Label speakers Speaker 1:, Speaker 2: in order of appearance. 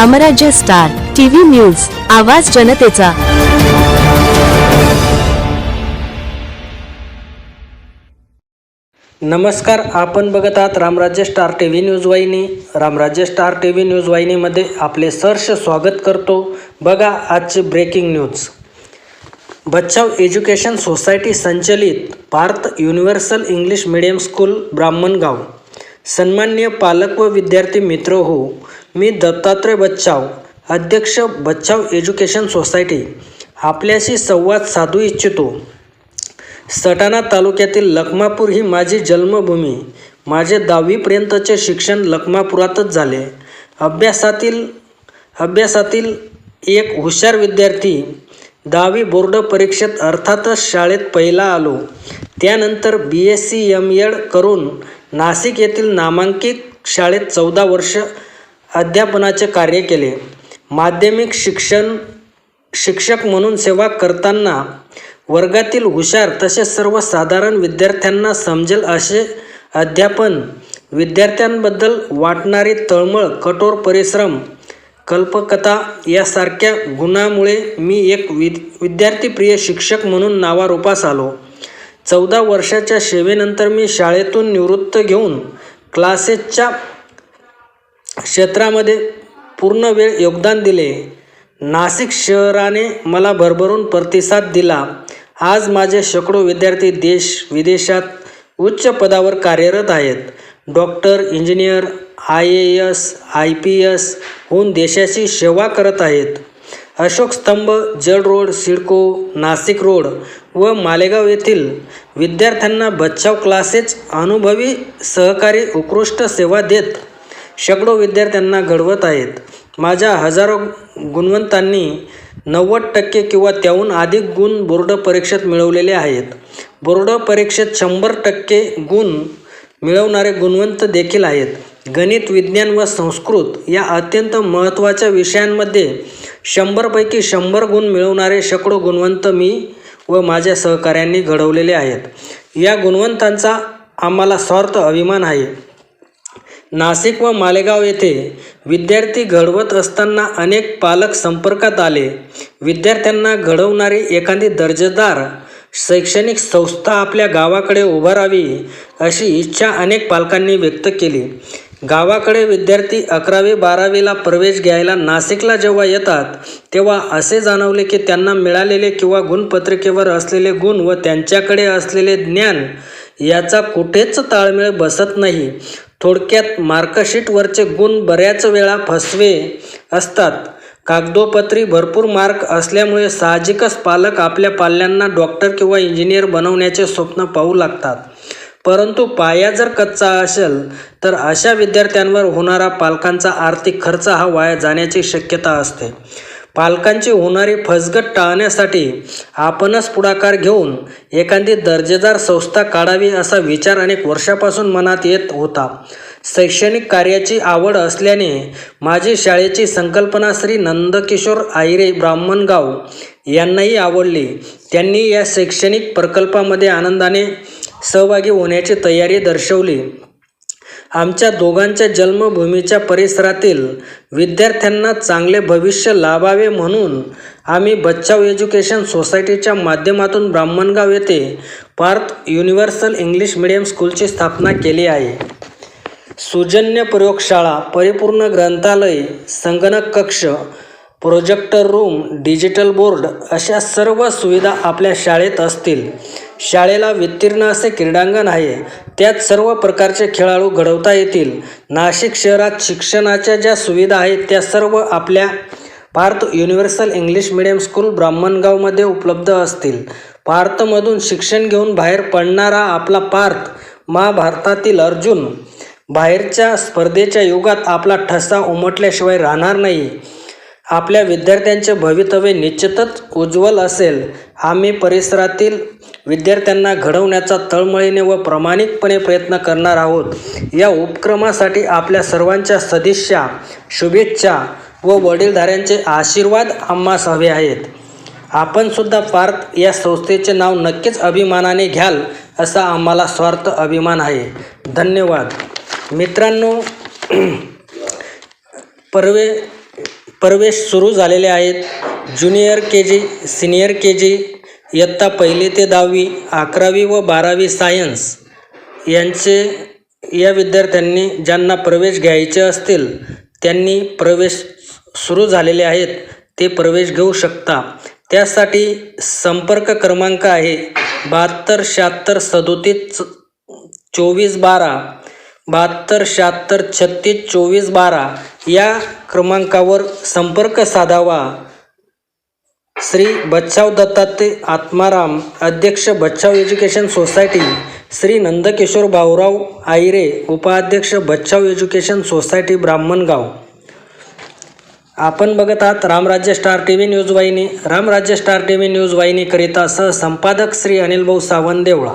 Speaker 1: रामराज्य star TV news आवाज जनतेचा.
Speaker 2: नमस्कार आपण बघत आहात Ramrajya star T V news वाहिनी. Ramrajya star T V news वाहिनीमध्ये आपले सहर्ष स्वागत करतो. बघा आजची breaking news Bachhav education society संचलित Parth universal English medium school Brahmangaon. सन्मान्य पालक व विद्यार्थी मित्र हो मी दत्तात्रय बच्चाव अध्यक्ष बच्चाव एज्युकेशन सोसायटी आपल्याशी संवाद साधू इच्छितो. सटाणा तालुक्यातील लखमापूर ही माझी जन्मभूमी. माझे दहावीपर्यंतचे शिक्षण लखमापुरातच झाले. अभ्यासातील अभ्यासातील एक हुशार विद्यार्थी दहावी बोर्ड परीक्षेत अर्थातच शाळेत पहिला आलो. त्यानंतर B S C M Ed करून नाशिक येथील नामांकित शाळेत चौदा वर्ष अध्यापनाचे कार्य केले. माध्यमिक शिक्षण शिक्षक म्हणून सेवा करताना वर्गातील हुशार तसेच सर्वसाधारण विद्यार्थ्यांना समजेल असे अध्यापन विद्यार्थ्यांबद्दल वाटणारी तळमळ कठोर परिश्रम कल्पकता यासारख्या गुणामुळे मी एक विद विद्यार्थीप्रिय शिक्षक म्हणून नावारूपास आलो. चौदा वर्षाच्या सेवेनंतर मी शाळेतून निवृत्त घेऊन क्लासेसच्या क्षेत्रामध्ये पूर्ण वेळ योगदान दिले. नाशिक शहराने मला भरभरून प्रतिसाद दिला. आज माझे शेकडो विद्यार्थी देश विदेशात उच्च पदावर कार्यरत आहेत. Doctor engineer I A S I P S होऊन देशाची सेवा करत आहेत. अशोक स्तंभ जड रोड सिडको नाशिक रोड व मालेगाव येथील विद्यार्थ्यांना बचाव क्लासेस अनुभवी सहकारी उत्कृष्ट सेवा देत शेकडो विद्यार्थ्यांना घडवत आहेत. माझ्या हजारो गुणवंतांनी नव्वद टक्के किंवा त्याहून अधिक गुण बोर्ड परीक्षेत मिळवलेले आहेत. बोर्ड परीक्षेत शंभर टक्के गुण मिळवणारे गुणवंत देखील आहेत. गणित विज्ञान व संस्कृत या अत्यंत महत्त्वाच्या विषयांमध्ये शंभरपैकी शंभर गुण मिळवणारे शेकडो गुणवंत मी व माझ्या सहकाऱ्यांनी घडवलेले आहेत. या गुणवंतांचा आम्हाला स्वार्थ अभिमान आहे. नाशिक व मालेगाव येथे विद्यार्थी घडवत असताना अनेक पालक संपर्कात आले. विद्यार्थ्यांना घडवणारी एखादी दर्जेदार शैक्षणिक संस्था आपल्या गावाकडे उभारावी अशी इच्छा अनेक पालकांनी व्यक्त केली. गावाकडे विद्यार्थी अकरावी बारावीला प्रवेश घ्यायला नाशिकला जेव्हा येतात तेव्हा असे जाणवले की त्यांना मिळालेले किंवा गुणपत्रिकेवर असलेले गुण व त्यांच्याकडे असलेले ज्ञान याचा कुठेच ताळमेळ बसत नाही. थोडक्यात मार्कशीटवरचे गुण बऱ्याच वेळा फसवे असतात. कागदोपत्री भरपूर मार्क असल्यामुळे साहजिकच पालक आपल्या पाल्यांना डॉक्टर किंवा इंजिनियर बनवण्याचे स्वप्न पाहू लागतात. परंतु पाया जर कच्चा असेल तर अशा विद्यार्थ्यांवर होणारा पालकांचा आर्थिक खर्च हा वाया जाण्याची शक्यता असते. पालकांची होणारी फसगत टाळण्यासाठी आपणच पुढाकार घेऊन एखादी दर्जेदार संस्था काढावी असा विचार अनेक वर्षापासून मनात येत होता. शैक्षणिक कार्याची आवड असल्याने माझी शाळेची संकल्पना श्री नंदकिशोर आहिरे ब्राह्मणगाव यांनाही आवडली. त्यांनी या शैक्षणिक प्रकल्पामध्ये आनंदाने सहभागी होण्याची तयारी दर्शवली. आमच्या दोघांच्या जन्मभूमीच्या परिसरातील विद्यार्थ्यांना चांगले भविष्य लाभावे म्हणून आम्ही बच्चाव एज्युकेशन सोसायटीच्या माध्यमातून ब्राह्मणगाव येथे पार्थ युनिव्हर्सल इंग्लिश मिडियम स्कूलची स्थापना केली आहे. सुजन्य प्रयोगशाळा परिपूर्ण ग्रंथालय संगणक कक्ष प्रोजेक्टर रूम डिजिटल बोर्ड अशा सर्व सुविधा आपल्या शाळेत असतील. शाळेला विस्तीर्ण असे क्रीडांगण आहे. त्यात सर्व प्रकारचे खेळाडू घडवता येतील. नाशिक शहरात शिक्षणाच्या ज्या सुविधा आहेत त्या सर्व आपल्या Parth universal English medium school ब्राह्मणगावमध्ये उपलब्ध असतील. पार्थमधून शिक्षण घेऊन बाहेर पडणारा आपला पार्थ महाभारतातील अर्जुन. बाहेरच्या स्पर्धेच्या युगात आपला ठसा उमटल्याशिवाय राहणार नाही. आपल्या विद्यार्थ्यांचे भवितव्य निश्चितच उज्ज्वल असेल. आम्ही परिसरातील विद्यार्थ्यांना घडवण्याचा तळमळीने व प्रामाणिकपणे प्रयत्न करणार आहोत. या उपक्रमासाठी आपल्या सर्वांच्या सदिच्छा शुभेच्छा व वडीलधाऱ्यांचे आशीर्वाद आम्हास हवे आहेत. आपणसुद्धा फार पार्थ या संस्थेचे नाव नक्कीच अभिमानाने घ्याल असा आम्हाला स्वार्थ अभिमान आहे. धन्यवाद. मित्रांनो परवे प्रवेश सुरू झालेले आहेत. Junior K G senior K जी इयत्ता पहिली ते दहावी अकरावी व बारावी सायन्स यांचे या विद्यार्थ्यांनी ज्यांना प्रवेश घ्यायचे असतील त्यांनी प्रवेश सुरू झालेले आहेत. ते प्रवेश घेऊ शकता. त्यासाठी संपर्क क्रमांक आहे. बहात्तर शहात्तर सदोतीस चोवीस बारा बहात्तर शहात्तर छत्तीस चोवीस बारा या क्रमांकावर संपर्क साधावा. श्री बच्चाव दत्तात्रय आत्माराम अध्यक्ष बच्चाव एज्युकेशन सोसायटी श्री नंदकिशोर भाऊराव आईरे उपाध्यक्ष बच्छाव एज्युकेशन सोसायटी ब्राह्मणगाव. आपण बघत आहात Ramrajya star T V news वाहिनी. Ramrajya star T V news वाहिनीकरिता सहसंपादक Shri Anilbhau Sawant Deola.